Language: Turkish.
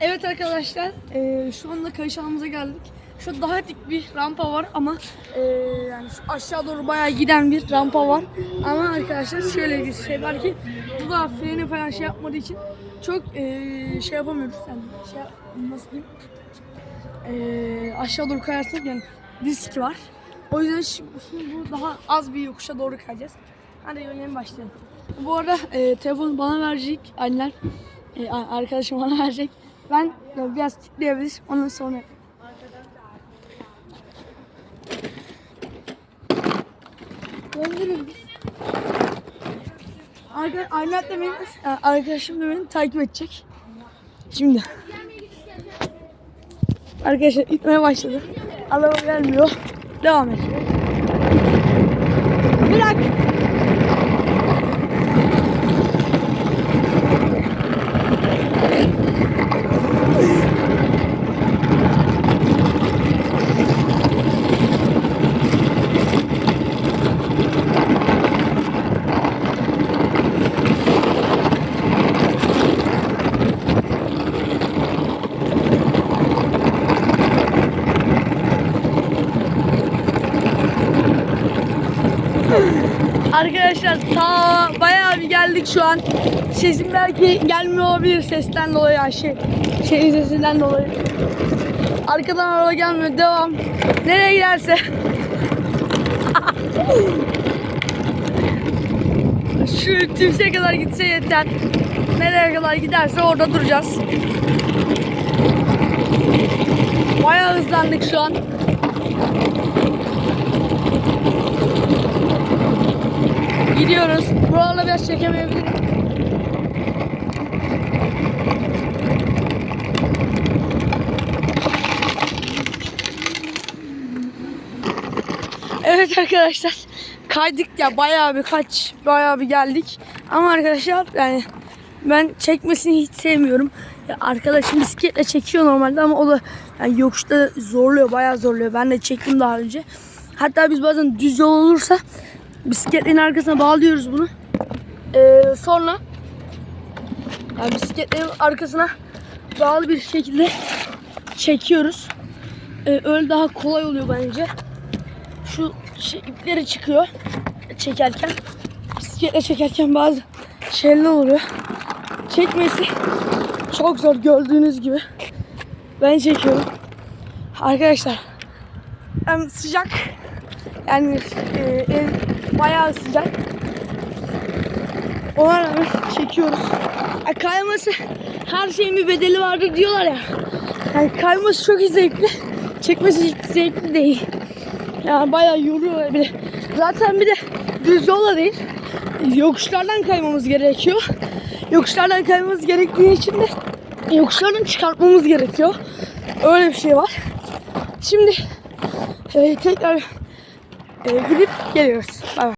Evet arkadaşlar, eee, şu anda Kayışan'ımıza geldik. Şu daha dik bir rampa var ama eee, yani şu aşağı doğru bayağı giden bir rampa var. Ama arkadaşlar şöyle bir şey var ki bu da freni falan şey yapmadığı için çok eee, şey yapamıyoruz. Yani şey nasıl diyeyim? Eee, aşağı doğru kayarsak yani risk var. O yüzden şimdi, şimdi bu daha az bir yokuşa doğru kayacağız. Hadi yönelim başlayalım. Bu arada eee telefonu bana verecek anneler. A- arkadaşım bana verecek. Ben biraz tıklayabiliriz. Ondan sonra Döndürün. Arka, da beni, e, arkadaşım da beni takip edecek. Şimdi. Arkadaşlar itmeye başladı. Araba gelmiyor. Devam et. Bırak. Arkadaşlar ta bayağı bir geldik şu an. Sesim belki gelmiyor olabilir sesten dolayı şey şeyin sesinden dolayı. Arkadan araba gelmiyor. Devam. Nereye giderse. Şu tümseye kadar gitse yeter. Nereye kadar giderse orada duracağız. Bayağı hızlandık şu an. Gidiyoruz. Buralarla biraz çekemeyebilirim. Evet arkadaşlar. Kaydık ya bayağı bir kaç bayağı bir geldik. Ama arkadaşlar yani ben çekmesini hiç sevmiyorum. Ya arkadaşım bisikletle çekiyor normalde ama o da yani yokuşta zorluyor, bayağı zorluyor. Ben de çektim daha önce. Hatta biz bazen düz yol olursa bisikletlerin arkasına bağlıyoruz bunu. Ee, sonra yani bisikletlerin arkasına bağlı bir şekilde çekiyoruz. Ee, öyle daha kolay oluyor bence. Şu şey, ipleri çıkıyor çekerken. Bisikletle çekerken bazı şeyler oluyor. Çekmesi çok zor gördüğünüz gibi. Ben çekiyorum. Arkadaşlar hem sıcak yani e, ev bayağı sıcak. Ona rağmen çekiyoruz. Ya kayması her şeyin bir bedeli vardır diyorlar ya. Yani kayması çok zevkli. Çekmesi hiç zevkli değil. Yani bayağı yoruyor bir de. Zaten bir de düz yolla değil. Yokuşlardan kaymamız gerekiyor. Yokuşlardan kaymamız gerektiği için de yokuşlardan çıkartmamız gerekiyor. Öyle bir şey var. Şimdi e, tekrar e, gidip geliyoruz. Bay bay.